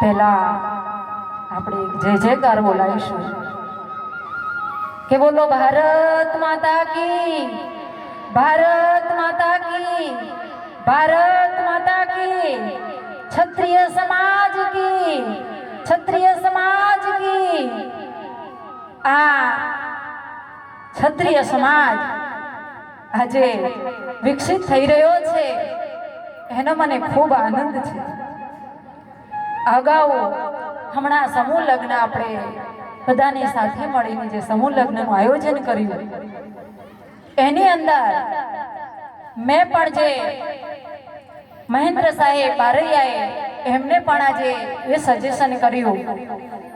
પહેલા આપણે જય જયકાર બોલાવીશું. કે બોલો, ભારત માતા કી, ભારત માતા કી, ભારત માતા કી, ક્ષત્રિય સમાજ કી, ક્ષત્રિય સમાજ કી. આ ક્ષત્રિય સમાજ આજે વિકસિત થઈ રહ્યો છે. એનો મને ખૂબ આનંદ છે. અગાઉ હમણાં સમૂહ લગ્ન આપણે બધાની સાથે મળીને જે સમૂહ લગ્નનું આયોજન કર્યું, એની અંદર મેં પણ જે મહેન્દ્ર સાહેબ બારૈયાએ એમને પણ આજે એ સજેશન કર્યું.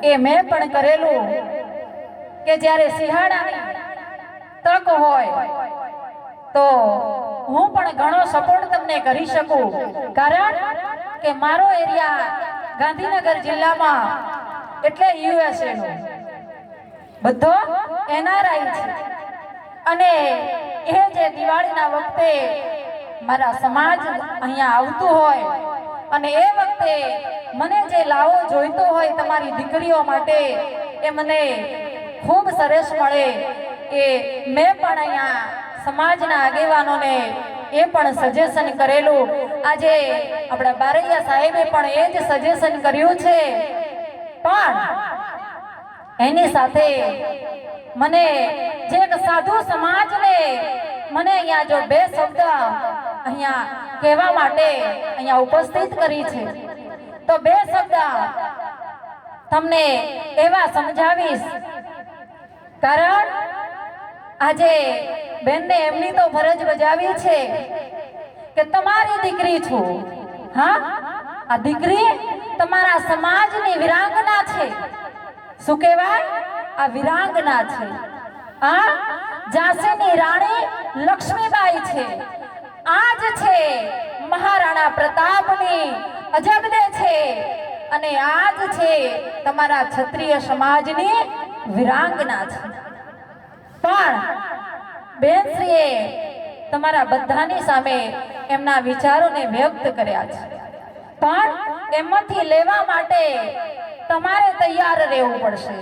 એ મેં પણ કરેલું કે જ્યારે શિયાળાની તક હોય તો હું પણ ઘણો સપોર્ટ તમને કરી શકું. કારણ કે મારો એરિયા ગાંધીનગર જિલ્લામાં, એટલે યુએસએ નો. બધો એનઆરઆઈ છે. અને એ જે દિવાળીના વખતે મારા સમાજ અહીંયા આવતું હોય, અને એ વખતે મને જે લાવો જોઈતો હોય તમારી દીકરીઓ માટે, એ મને ખૂબ સરસ મળે એ મેં પણ અહીંયા સમાજના આગેવાનોને એ પણ સજેશન કરેલું. આજે આપણા બારૈયા સાહેબે પણ એ જ સજેશન કર્યું છે. પણ એની સાથે મને જે સાધુ સમાજને મને અહીંયા જો બે શબ્દ અહીંયા કહેવા માટે અહીંયા ઉપસ્થિત કરી છે. તો બે શબ્દ તમને એવા સમજાવીશ. કારણ આજે બેનને એમની તો ફરજ બજાવી છે કે તમારી દીકરી છું. હા? આ દીકરી તમારા સમાજની વિરાંગના છે. શું કહેવાય? આ વિરાંગના છે. આ ઝાંસીની રાણી લક્ષ્મીબાઈ છે. આજ છે મહારાણા પ્રતાપની અજબદે છે. અને આજ છે તમારા ક્ષત્રિય સમાજની વિરાંગના છે. બેનશ્રીએ તમારા બધાની સામે એમના વિચારોને વ્યક્ત કર્યા છે. પણ એમાંથી લેવા માટે તમારે તૈયાર રહેવું પડશે.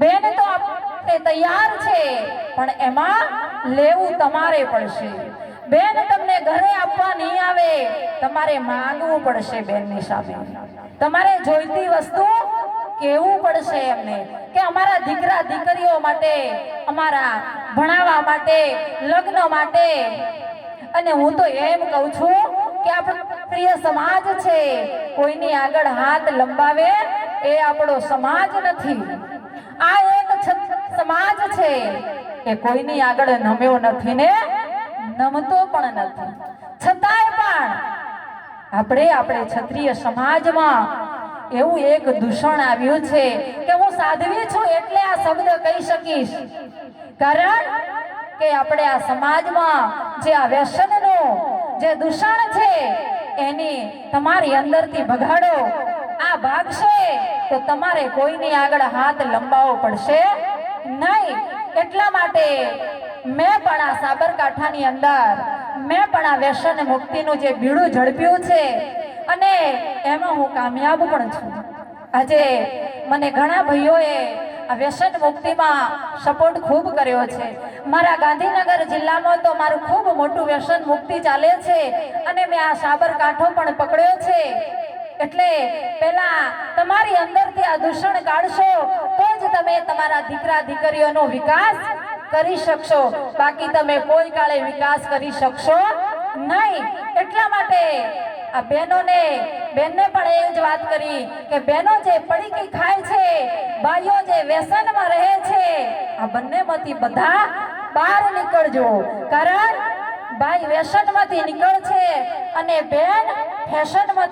બેન તો આપણે તૈયાર છે, પણ એમાં લેવું તમારે પડશે. બેન તમને ઘરે આપવા નહીં આવે, તમારે માંગવું પડશે બેનની સામે. તમારે જોઈતી વસ્તુ કેવું પડશે એમને કે અમારા દીકરા દીકરીઓ માટે, અમારા ભણાવવા માટે, લગ્ન માટે. અને હું તો એમ કહું છું કે આપણો પ્રિય સમાજ છે, કોઈની આગળ હાથ લંબાવે એ આપણો સમાજ નથી. આ એક સમાજ છે એ કોઈની આગળ નમ્યો નથી ને નમતો પણ નથી. છતાંય પણ આપણે આપણે ક્ષત્રિય સમાજમાં એવું એક દૂષણ આવ્યું છે કે હું સાધ્વી છું એટલે આ શબ્દ કહી શકીશ. કારણ કે આપણે આ સમાજમાં જે આ વ્યસનનું જે દૂષણ છે, એની તમારી અંદરથી ભગાડો. આ ભાગશે તો તમારે કોઈની આગળ હાથ લંબાવવો પડશે નહીં. એટલા માટે મેં પણ આ સાબરકાંઠાની અંદર, મેં પણ આ વ્યસન મુક્તિનું જે બીડું ઝડપ્યું છે અને એમાં હું કામયાબ પણ છું. આજે મને ઘણા ભાઈઓએ આ વ્યસન મુક્તિમાં સપોર્ટ ખૂબ કર્યો છે. મારા ગાંધીનગર જિલ્લામાં તો મારું ખૂબ મોટું વ્યસન મુક્તિ ચાલે છે અને મેં આ સાબરકાંઠો પણ પકડ્યો છે. એટલે પેલા તમારી અંદરથી આ દૂષણ કાઢશો, તો જ તમે તમારા દીકરા દીકરીઓનો વિકાસ કરી શકશો. બાકી તમે કોઈ કાળે વિકાસ કરી શકશો નહીં. એટલા માટે આ બહેનોને બેનને પણ એ જ વાત કરી કે બહેનો જે પડીકી ખાય છે, ભાઈઓ જે વ્યસનમાં રહે છે, આ બંનેમાંથી બધા બહાર નીકળજો. કારણ ભાઈ વ્યસનમાંથી નીકળશે અને બેન ફેશનમાંથી